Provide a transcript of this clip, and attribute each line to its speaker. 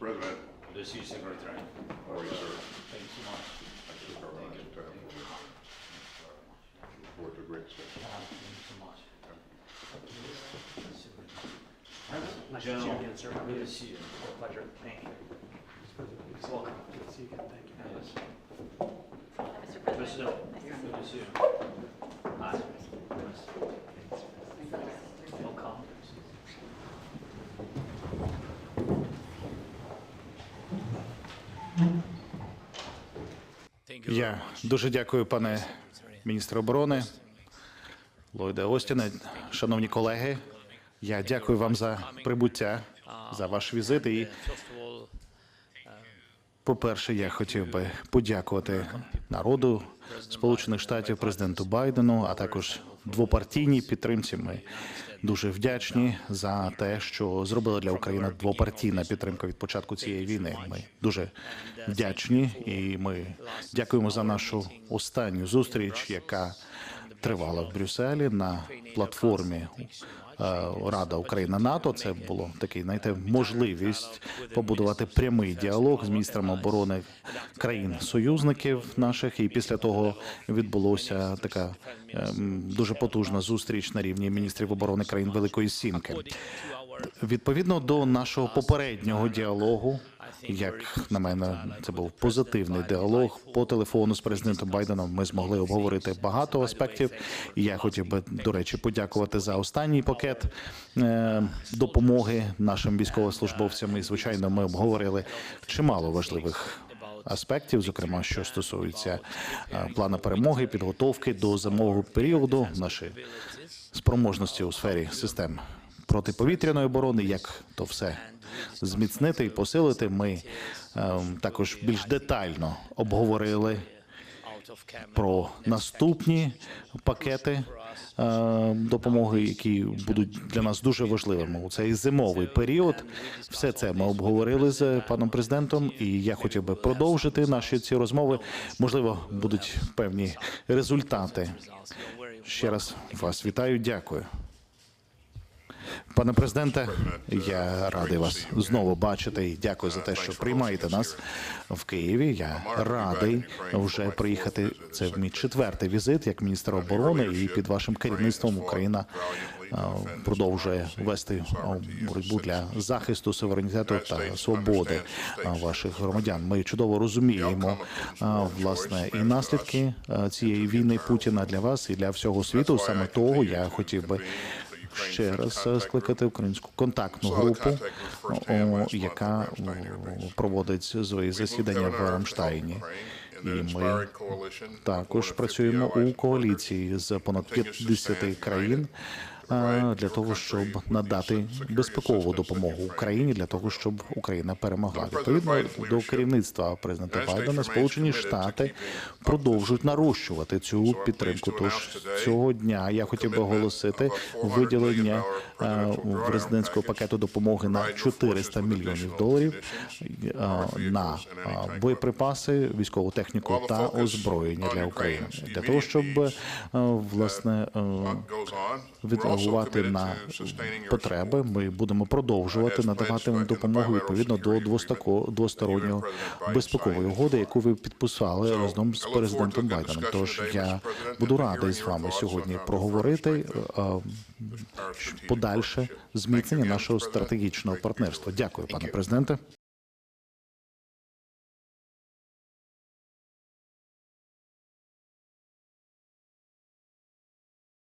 Speaker 1: President,
Speaker 2: The C secretary.
Speaker 1: how are you, sir?
Speaker 2: Thank you so much.
Speaker 1: Thank you. Worked a great session.
Speaker 2: Thank you so much.
Speaker 3: Nice to see you
Speaker 2: General,
Speaker 3: again, sir.
Speaker 2: good to see you.
Speaker 3: Pleasure. Thank you.
Speaker 2: Welcome.
Speaker 3: Good to see you again. Thank you.
Speaker 2: Yes.
Speaker 4: Mr. President.
Speaker 2: President, good to see you.
Speaker 5: Я дуже дякую, пане міністр оборони Ллойде Остіне. Шановні колеги, я дякую вам за прибуття, за ваш візит. І, по-перше, я хотів би подякувати народу Сполучених Штатів, президенту Байдену, а також двопартійній підтримці. Ми дуже вдячні за те, що зробила для України двопартійна підтримка від початку цієї війни. Ми дуже вдячні, і ми дякуємо за нашу останню зустріч, яка тривала в Брюсселі на платформі е, Рада Україна НАТО. Це було такий, знаєте, можливість побудувати прямий діалог з міністрами оборони країн союзників наших. І після того відбулося така ем, дуже потужна зустріч на рівні міністрів оборони країн Великої Сімки. Відповідно до нашого попереднього діалогу, як на мене, це був позитивний діалог по телефону з президентом Байденом. Ми змогли обговорити багато аспектів. Я хотів би до речі подякувати за останній пакет е, допомоги нашим військовослужбовцям. І звичайно, ми обговорили чимало важливих. Аспектів, зокрема, що стосується е, плану перемоги, підготовки до зимового періоду, наші спроможності у сфері систем протиповітряної оборони, як то все зміцнити і посилити. Ми е, також більш детально обговорили про наступні пакети е, допомоги, які будуть для нас дуже важливими у цей зимовий період. Все це ми обговорили з паном президентом, і я хотів би продовжити наші ці розмови. Можливо, будуть певні результати. Ще раз вас вітаю. Дякую. Пане президенте, я радий вас знову бачити і дякую за те, що приймаєте нас в Києві. Я радий вже приїхати. Це мій четвертий візит як міністр оборони, і під вашим керівництвом Україна е, продовжує вести е, боротьбу для захисту суверенітету та свободи е, ваших громадян. Ми чудово розуміємо е, власне і наслідки е, цієї війни Путіна для вас і для всього світу. Саме того я хотів би ще раз е, скликати українську контактну групу, яка проводить свої засідання в Рамштайні. І ми також працюємо у коаліції з понад 50 країн для того, щоб надати безпекову допомогу Україні для того, щоб Україна перемогла. Відповідно до керівництва президента Байдена, Сполучені Штати продовжують нарощувати цю підтримку. Тож цього дня я хотів би оголосити виділення е, резидентського пакету допомоги на 400 мільйонів доларів е, на боєприпаси, військову техніку та озброєння для України. для того, щоб е, власне е, відреагувати на потреби. Ми будемо продовжувати надавати вам допомогу відповідно до двостороннього безпекової угоди, яку ви підписали разом з президентом Байденом. Тож я буду радий з вами сьогодні проговорити е, подальше зміцнення нашого стратегічного партнерства. Дякую, пане президенте.